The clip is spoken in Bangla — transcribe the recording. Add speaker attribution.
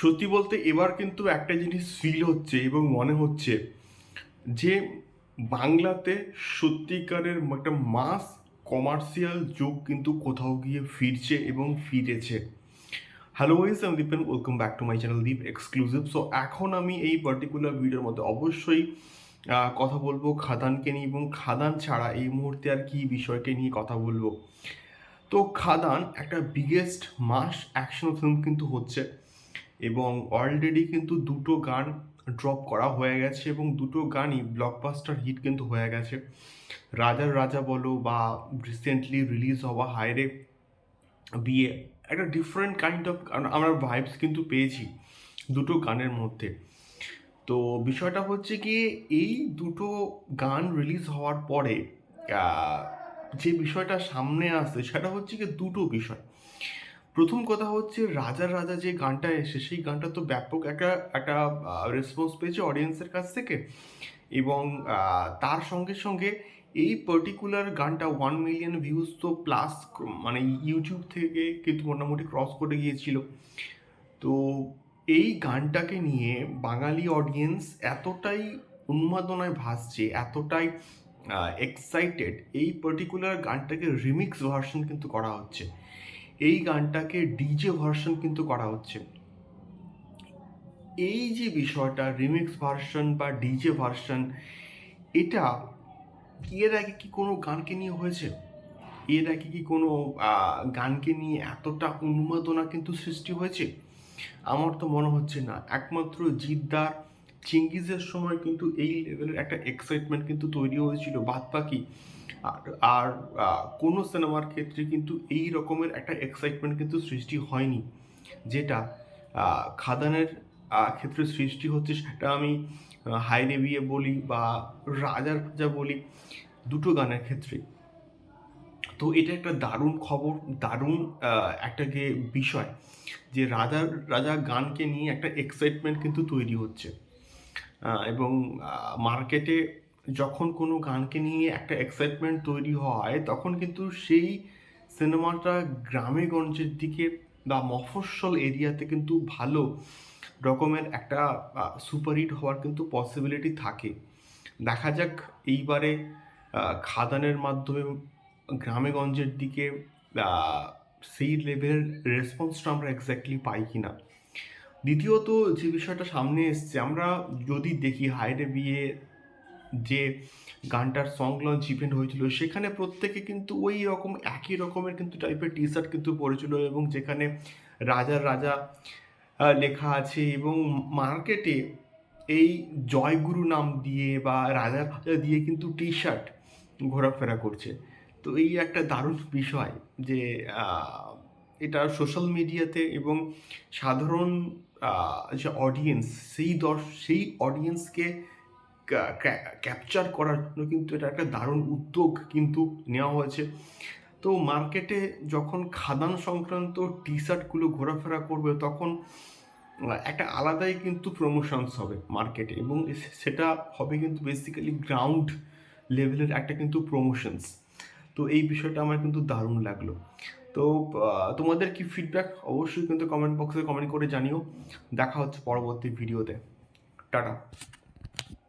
Speaker 1: সত্যি বলতে এবার কিন্তু একটা জিনিস ফিল হচ্ছে এবং মনে হচ্ছে যে বাংলাতে সত্যিকারের একটা মাস কমার্শিয়াল যুগ কিন্তু কোথাও গিয়ে ফিরছে এবং ফিরেছে। হ্যালো ওয়াইজ আমি Dipen welcome back to my channel Deep exclusive so এখন আমি এই পার্টিকুলার ভিডিওর মধ্যে অবশ্যই কথা বলব খাদানকে নিয়ে এবং খাদান ছাড়া এই মুহূর্তে আর কি বিষয়কে নিয়ে কথা বলব। তো খাদান একটা বিগেস্ট মাস অ্যাকশন ফিল্ম কিন্তু হচ্ছে। এবং অলরেডি কিন্তু দুটো গান ড্রপ করা হয়ে গেছে এবং দুটো গানই ব্লকবাস্টার হিট কিন্তু হয়ে গেছে। রাজার রাজা বলো বা রিসেন্টলি রিলিজ হওয়া হায়রে বিয়ে একটা ডিফারেন্ট কাইন্ড অফ আমরা ভাইবস কিন্তু পেয়েছি দুটো গানের মধ্যে। তো বিষয়টা হচ্ছে কি, এই দুটো গান রিলিজ হওয়ার পরে যে বিষয়টা সামনে আসছে সেটা হচ্ছে কি দুটো বিষয়। প্রথম কথা হচ্ছে রাজার রাজা যে গানটা এসে সেই গানটা তো ব্যাপক একটা একটা রেসপন্স পেয়েছে অডিয়েন্সের কাছ থেকে। এবং তার সঙ্গে সঙ্গে এই পার্টিকুলার গানটা ওয়ান মিলিয়ন ভিউজ তো প্লাস মানে ইউটিউব থেকে কিন্তু মোটামুটি ক্রস করে গিয়েছিল। তো এই গানটাকে নিয়ে বাঙালি অডিয়েন্স এতটাই উন্মাদনায় ভাসছে, এতটাই এক্সাইটেড এই পার্টিকুলার গানটাকে রিমিক্স ভার্সন কিন্তু করা হচ্ছে। এই গানটাকে ডিজে ভার্সন কিন্তু করা হচ্ছে। এই যে বিষয়টা, রিমিক্স ভার্সন বা ডিজে ভার্সন, এটা এর আগে কি কোনো গানকে নিয়ে হয়েছে? এর আগে কি কোনো গানকে নিয়ে এতটা উন্মাদনা কিন্তু সৃষ্টি হয়েছে? আমার তো মনে হচ্ছে না। একমাত্র জিদ্দার চিঙ্গিজের সময় কিন্তু এই লেভেলের একটা এক্সাইটমেন্ট কিন্তু তৈরি হয়েছিল বাদ বাকি আর কোনো সিনেমার ক্ষেত্রে কিন্তু এই রকমের একটা এক্সাইটমেন্ট কিন্তু সৃষ্টি হয়নি। যেটা খাদানের ক্ষেত্রে সৃষ্টি হচ্ছে সেটা আমি হাইরে বিয়ে বলি বা রাজার রাজা বলি, দুটো গানের ক্ষেত্রে। তো এটা একটা দারুণ খবর, দারুণ একটা গে বিষয় যে রাজার, রাজা গানকে নিয়ে একটা এক্সাইটমেন্ট কিন্তু তৈরি হচ্ছে। এবং মার্কেটে যখন কোনো গানকে নিয়ে একটা এক্সাইটমেন্ট তৈরি হয়, তখন কিন্তু সেই সিনেমাটা গ্রামে গঞ্জের দিকে বা মফস্বল এরিয়াতে কিন্তু ভালো রকমের একটা সুপারহিট হওয়ার কিন্তু পসিবিলিটি থাকে। দেখা যাক এইবারে খাদানের মাধ্যমে গ্রামে গঞ্জের দিকে সেই লেভেলের রেসপন্সটা আমরা এক্স্যাক্টলি পাই কি না দ্বিতীয়ত যে বিষয়টা সামনে এসছে, আমরা যদি দেখি হায়রে বিয়ে যে গানটার সং লঞ্চ ইভেন্ট হয়েছিল, সেখানে প্রত্যেকে কিন্তু ওই রকম একই রকমের কিন্তু টাইপের টি শার্ট কিন্তু পরেছিল এবং যেখানে রাজার রাজা লেখা আছে এবং মার্কেটে এই জয়গুরু নাম দিয়ে বা রাজা রাজা দিয়ে কিন্তু টি শার্ট ঘোরাফেরা করছে। তো এই একটা দারুণ বিষয় যে এটা সোশ্যাল মিডিয়াতে এবং সাধারণ যে অডিয়েন্স সেই দর্শ, সেই অডিয়েন্সকে ক্যাপচার করার জন্য কিন্তু এটা একটা দারুণ উদ্যোগ কিন্তু নেওয়া হয়েছে। তো মার্কেটে যখন খাদান সংক্রান্ত টি শার্টগুলো ঘোরাফেরা করবে তখন একটা আলাদাই কিন্তু প্রমোশনস হবে মার্কেটে এবং সেটা হবে কিন্তু বেসিক্যালি গ্রাউন্ড লেভেলের একটা কিন্তু প্রমোশনস তো এই বিষয়টা আমার কিন্তু দারুণ লাগল। তো তোমাদের কি ফিডব্যাক অবশ্যই কিন্তু কমেন্ট বক্সে কমেন্ট করে জানিও। দেখা হচ্ছে পরবর্তী ভিডিওতে টাটা।